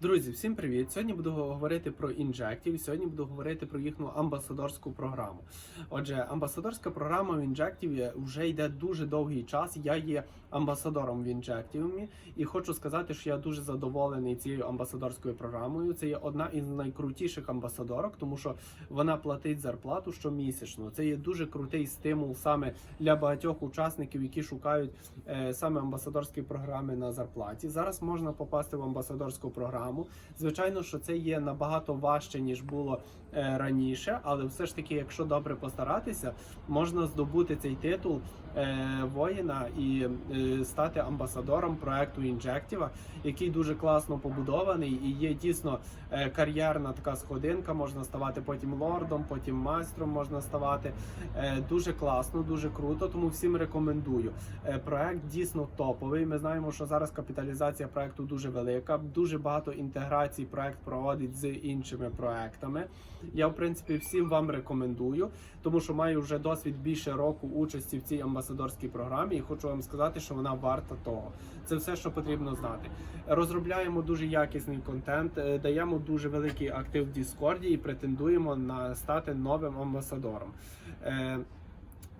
Друзі, всім привіт! Сьогодні буду говорити про інжектів. Сьогодні буду говорити про їхню амбасадорську програму. Отже, амбасадорська програма в інжектіві вже йде дуже довгий час. Я є амбасадором в інжектіві і хочу сказати, що я дуже задоволений цією амбасадорською програмою. Це є одна із найкрутіших амбасадорок, тому що вона платить зарплату щомісячно. Це є дуже крутий стимул саме для багатьох учасників, які шукають е, саме амбасадорські програми на зарплаті. Зараз можна попасти в амбасадорську програму. Звичайно, що це є набагато важче ніж було е, раніше, але все ж таки, якщо добре постаратися, можна здобути цей титул е, воїна і е, стати амбасадором проекту Інжектіва, який дуже класно побудований і є дійсно кар'єрна така сходинка. Можна ставати потім лордом, потім майстром можна ставати. Дуже класно, дуже круто. Тому всім рекомендую. Проект дійсно топовий. Ми знаємо, що зараз капіталізація проекту дуже велика. Дуже багато інтеграцій проект проводить з іншими проектами. Я в принципі всім вам рекомендую, тому що маю вже досвід більше року участі в цій амбасадорській програмі, і хочу вам сказати, що вона варта того. Це все, що потрібно знати. Розробляємо дуже якісний контент, е, даємо дуже великий актив в Діскорді і претендуємо на стати новим амбасадором.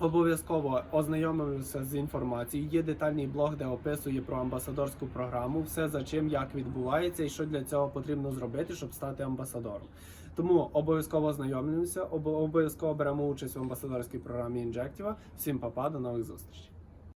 Обов'язково ознайомимося з інформацією. Є детальний блог, де описує про амбасадорську програму, все за чим, як відбувається і що для цього потрібно зробити, щоб стати амбасадором. Тому обов'язково ознайомлюємося, обов'язково беремо участь в амбасадорській програмі Інжектіва. Всім папа, до нових зустрічей.